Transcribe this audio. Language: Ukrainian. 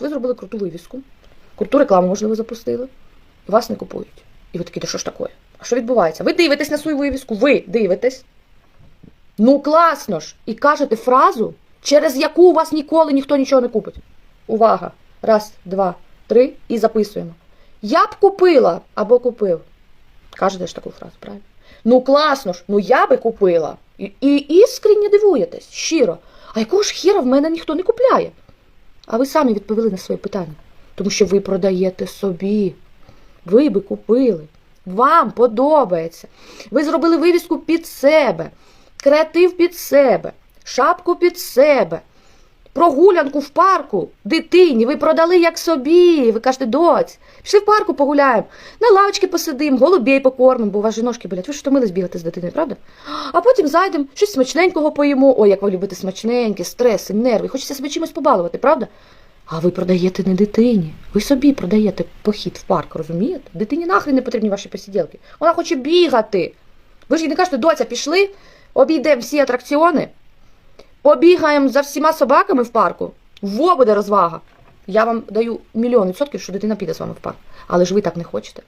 Ви зробили круту вивіску, круту рекламу, можливо, запустили, і вас не купують. І ви такі, да що ж таке? А що відбувається? Ви дивитесь на свою вивіску, ви дивитесь. Ну, класно ж! І кажете фразу, через яку у вас ніколи ніхто нічого не купить. Увага! Раз, два, три і записуємо. Я б купила або купив. Кажете ж таку фразу, правильно? Ну класно ж, ну я би купила. І, і іскренне дивуєтесь, щиро. А якого ж хіра в мене ніхто не купляє? А ви самі відповіли на своє питання. Тому що ви продаєте собі. Ви би купили. Вам подобається. Ви зробили вивіску під себе, креатив під себе, шапку під себе, прогулянку в парку дитині. Ви продали як собі. Ви кажете, доць, пішли в парку погуляємо, на лавочки посидимо, голубей покормимо, бо у вас же ножки болять. Ви ж втомились бігати з дитиною, правда? А потім зайдемо, щось смачненького поїмо. Ой, як ви любите смачненьке, стреси, нерви. Хочеться себе чимось побалувати, правда? А ви продаєте не дитині. Ви собі продаєте похід в парк, розумієте? Дитині нахрен не потрібні ваші посиділки. Вона хоче бігати. Ви ж їй не кажете, доця, пішли, обійдемо всі атракціони, побігаємо за всіма собаками в парку. Во буде розвага. Я вам даю мільйон відсотків, що дитина піде з вами в парк. Але ж ви так не хочете.